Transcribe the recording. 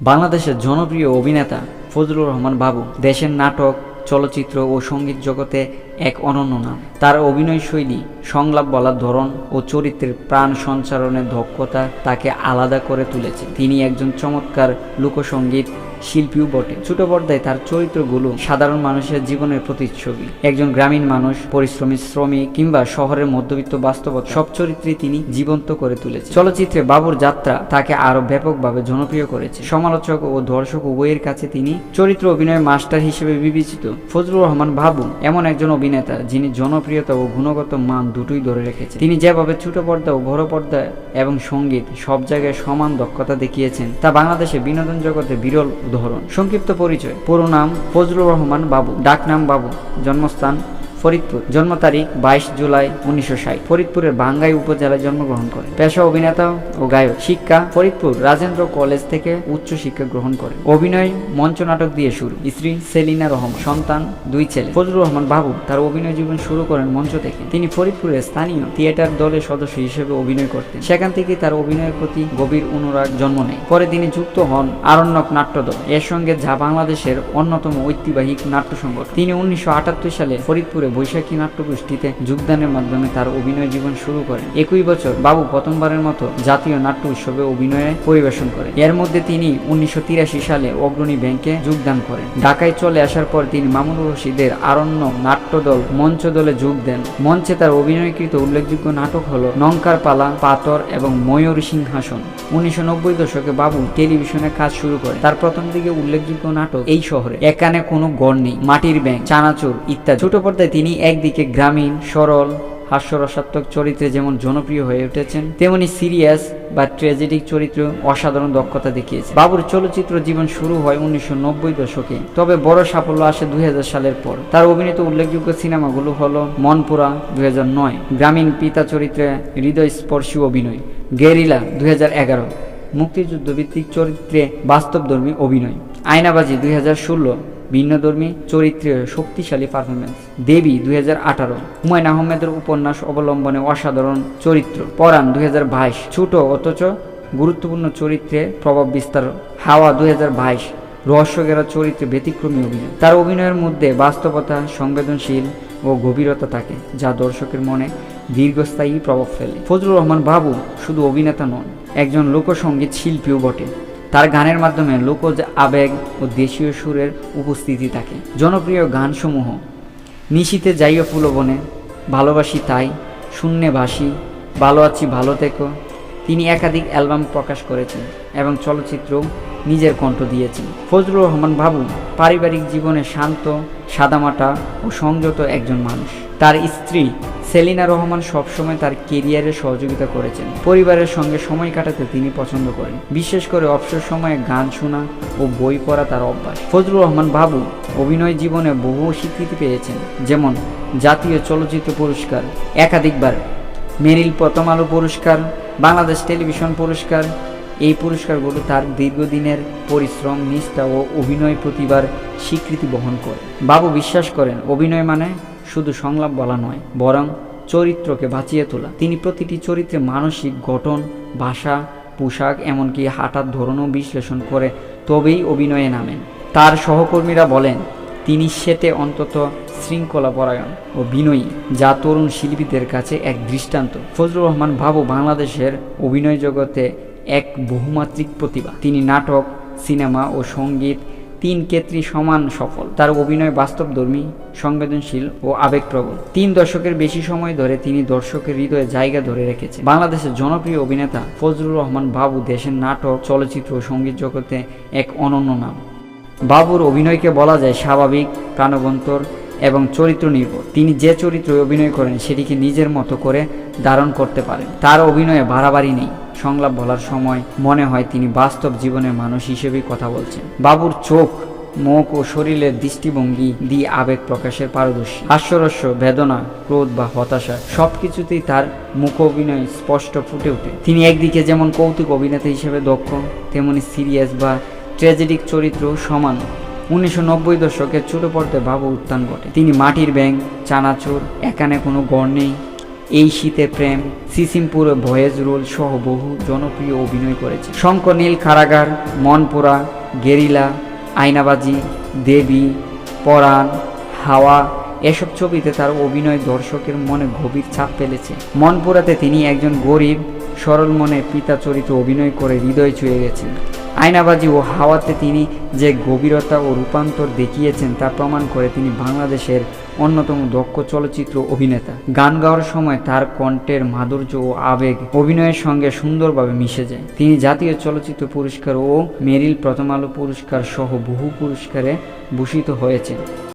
বাংলাদেশের জনপ্রিয় অভিনেতা ফজলুর রহমান বাবু দেশের নাটক, চলচ্চিত্র ও সংগীত জগতে এক অনন্য নাম। তার অভিনয় শৈলী, সংলাপ বলার ধরন ও চরিত্রের প্রাণ সঞ্চারণের দক্ষতা তাকে আলাদা করে তুলেছে। তিনি একজন চমৎকার লোকসঙ্গীত শিল্পীও বটে। ছোট পর্দায় তার চরিত্রগুলো সাধারণ মানুষের জীবনের প্রতিচ্ছবি। একজন গ্রামীণ মানুষ, পরিশ্রমী শ্রমিক কিংবা শহরের মধ্যবিত্ত বাস্তবতা, সব চরিত্রে তিনি জীবন্ত করে তুলেছে চলচ্চিত্রে বাবুর যাত্রা তাকে আরও ব্যাপকভাবে জনপ্রিয় করেছে। সমালোচক ও দর্শক উভয়ের কাছে তিনি চরিত্র অভিনয় মাস্টার হিসেবে বিবেচিত ফজলুর রহমান বাবু এমন একজন অভিনেতা যিনি জনপ্রিয়তা ও গুণগত মান দুটোই ধরে রেখেছে তিনি যেভাবে ছোট পর্দা ও বড় পর্দা এবং সংগীত সব জায়গায় সমান দক্ষতা দেখিয়েছেন, তা বাংলাদেশে বিনোদন জগতে বিরল উদাহরণ। সংক্ষিপ্ত পরিচয়। পুরো নাম ফজলুর রহমান বাবু। ডাকনাম বাবু। জন্মস্থান ফরিদপুর। জন্ম তারিখ বাইশ জুলাই উনিশশো ষাট। ফরিদপুরের বাঙ্গাই উপজেলায় জন্মগ্রহণ করেন। পেশা অভিনেতা ও গায়ক। শিক্ষা ফরিদপুর রাজেন্দ্র কলেজ থেকে উচ্চ শিক্ষা গ্রহণ করেন। অভিনয় মঞ্চ নাটক দিয়ে শুরু। স্ত্রী সেলিনা রহমান, সন্তান, দুই ছেলে। ফজলুর রহমান বাবু তার অভিনয় জীবন শুরু করেন মঞ্চ থেকে। তিনি ফরিদপুরের স্থানীয় থিয়েটার দলের সদস্য হিসেবে অভিনয় করতেন। সেখান থেকে তার অভিনয়ের প্রতি গভীর অনুরাগ জন্ম নেয়। পরে তিনি যুক্ত হন আরণ্যক নাট্যদল। এর সঙ্গে যা বাংলাদেশের অন্যতম ঐতিহাসিক নাট্য সংগঠন। তিনি উনিশশো আটাত্তর সালে ফরিদপুরে বৈশাখী নাট্যগোষ্ঠীতে যোগদানের মাধ্যমে তার অভিনয় জীবন শুরু করেন। একই বছর বাবু প্রথমবারের মতো জাতীয় নাট্য উৎসবে অভিনয়ে পরিবেশন করেন। এর মধ্যে তিনি উনিশশো তিরাশি সালে অগ্রণী ব্যাংকে যোগদান করেন। ঢাকায় চলে আসার পর তিনি মামুনুর রশিদের আরণ্য নাট্যদল মঞ্চ দলে যোগ দেন। মঞ্চে তার অভিনয়কৃত উল্লেখযোগ্য নাটক হল নঙ্কার পালা পাতর এবং ময়ূর সিংহাসন। উনিশশো নব্বই দশকে বাবু টেলিভিশনে কাজ শুরু করে তার প্রথম দিকে উল্লেখযোগ্য নাটক এই শহরে, এখানে কোনো গড় নেই, মাটির ব্যাংক, চানাচুর, ইত্যাদি। ছোট পর্দায় তিনি একদিকে গ্রামীণ, সরল, হাস্যরসাত্মক চরিত্রে যেমন জনপ্রিয় হয়ে উঠেছেন, তেমনি সিরিয়াস বা ট্র্যাজেডিক চরিত্র অসাধারণ দক্ষতা দেখিয়েছে বাবুর চলচ্চিত্র জীবন শুরু হয় উনিশশো নব্বই দশকে, তবে বড় সাফল্য আসে দুই হাজার সালের পর। তার অভিনীত উল্লেখযোগ্য সিনেমাগুলো হলো মনপুরা দুই হাজার নয়, গ্রামীণ পিতা চরিত্রে হৃদয়স্পর্শী অভিনয়, গেরিলা দুই হাজার এগারো মুক্তিযুদ্ধ ভিত্তিক চরিত্রে বাস্তবধর্মী অভিনয়, আয়নাবাজি দুই হাজার ষোলো ভিন্নধর্মী চরিত্রে শক্তিশালী পারফরমেন্স দেবী দুই হাজার আঠারো, হুমায়ুন আহমেদের উপন্যাস অবলম্বনে অসাধারণ চরিত্র। পরাণ দুই ছোট অথচ গুরুত্বপূর্ণ চরিত্রে প্রভাব বিস্তার। হাওয়া দুই রহস্যগেরা চরিত্রে ব্যতিক্রমী অভিনয়। তার অভিনয়ের মধ্যে বাস্তবতা, সংবেদনশীল ও গভীরতা থাকে, যা দর্শকের মনে দীর্ঘস্থায়ী প্রভাব ফেলে। ফজলুর রহমান বাবু শুধু অভিনেতা নন, একজন লোকসঙ্গীত শিল্পীও বটে। তার গানের মাধ্যমে লোকজ আবেগ ও দেশীয় সুরের উপস্থিতি থাকে। জনপ্রিয় গানসমূহ, নিশীতে যাইও ফুলবনে, ভালোবাসি তাই, শূন্যে ভাসি, ভালো আছি ভালো থেকো। তিনি একাধিক অ্যালবাম প্রকাশ করেছেন এবং চলচ্চিত্রও নিজের কণ্ঠ দিয়েছেন। ফজলুর রহমান বাবু পারিবারিক জীবনে শান্ত, সাদামাটা ও সংযত একজন মানুষ। তার স্ত্রী সেলিনা রহমান সবসময় তার কেরিয়ারে সহযোগিতা করেছেন। পরিবারের সঙ্গে সময় কাটাতে তিনি পছন্দ করেন। বিশেষ করে অবসর সময়ে গান শোনা ও বই পড়া তার অভ্যাস। ফজলুর রহমান বাবু অভিনয় জীবনে বহু স্বীকৃতি পেয়েছেন, যেমন জাতীয় চলচ্চিত্র পুরস্কার, একাধিকবার মেরিল প্রথম আলো পুরস্কার, বাংলাদেশ টেলিভিশন পুরস্কার এই পুরস্কারগুলো তার দীর্ঘদিনের পরিশ্রম, নিষ্ঠা ও অভিনয় প্রতিভার স্বীকৃতি বহন করে। বাবু বিশ্বাস করেন, অভিনয় মানে শুধু সংলাপ বলা নয়, বরং চরিত্রকে বাঁচিয়ে তোলা। তিনি প্রতিটি চরিত্রে মানসিক গঠন, ভাষা, পোশাক, এমনকি হাঁটার ধরনও বিশ্লেষণ করে তবেই অভিনয়ে নামেন। তার সহকর্মীরা বলেন, তিনি সেটে অন্তত শৃঙ্খলা পরায়ণ ও বিনয়ী, যা তরুণ শিল্পীদের কাছে এক দৃষ্টান্ত। ফজলুর রহমান বাবু বাংলাদেশের অভিনয় জগতে এক বহুমাত্রিক প্রতিভা। তিনি নাটক, সিনেমা ও সংগীত তিন ক্ষেত্রেই সমান সফল। তার অভিনয় বাস্তবধর্মী, সংবেদনশীল ও আবেগপ্রবণ। তিন দশকের বেশি সময় ধরে তিনি দর্শকের হৃদয়ে জায়গা ধরে রেখেছে বাংলাদেশের জনপ্রিয় অভিনেতা ফজলুর রহমান বাবু দেশের নাটক, চলচ্চিত্র ও সংগীত জগতে এক অনন্য নাম। বাবুর অভিনয়কে বলা যায় স্বাভাবিক, প্রাণবন্তর এবং চরিত্র নির্ভর তিনি যে চরিত্রে অভিনয় করেন, সেটিকে নিজের মতো করে ধারণ করতে পারেন। তার অভিনয়ে বাড়াবাড়ি নেই। সংলাপ বলার সময় মনে হয় তিনি বাস্তব জীবনের মানুষ হিসেবেই কথা বলছেন। বাবুর চোখ, মুখ ও শরীরের দৃষ্টিভঙ্গি দিয়ে আবেগ প্রকাশের পারদর্শী। হাস্যরস্য, বেদনা, ক্রোধ বা হতাশা সবকিছুতেই তার মুখ অভিনয় স্পষ্ট ফুটে ওঠে। তিনি একদিকে যেমন কৌতুক অভিনেতা হিসেবে দক্ষ, তেমনি সিরিয়াস বা ট্র্যাজেডিক চরিত্র সমান। উনিশশো নব্বই দশকের ছোট পর্দায় বাবু উত্থান ঘটে। তিনি মাটির ব্যাংক চানাচুর এখানে কোনো গড় নেই। এই শীতে প্রেম, সিসিমপুর ভয়েজ রোল সহ বহু জনপ্রিয় অভিনয় করেছে। শঙ্কনীল কারাগার, মনপুরা, গেরিলা, আয়নাবাজি, দেবী, পরাণ, হাওয়া, এসব ছবিতে তার অভিনয় দর্শকের মনে গভীর ছাপ ফেলেছে। মনপুরাতে তিনি একজন গরিব, সরল মনে পিতা চরিত্র অভিনয় করে হৃদয় ছুঁয়ে গেছেন। আয়নাবাজি ও হাওয়াতে তিনি যে গভীরতা ও রূপান্তর দেখিয়েছেন তা প্রমাণ করে তিনি বাংলাদেশের অন্যতম দক্ষ চলচ্চিত্র অভিনেতা। গান গাওয়ার সময় তার কণ্ঠের মাধুর্য ও আবেগ অভিনয়ের সঙ্গে সুন্দরভাবে মিশে যায়। তিনি জাতীয় চলচ্চিত্র পুরস্কার ও মেরিল প্রথম আলো পুরস্কার সহ বহু পুরস্কারে ভূষিত হয়েছেন।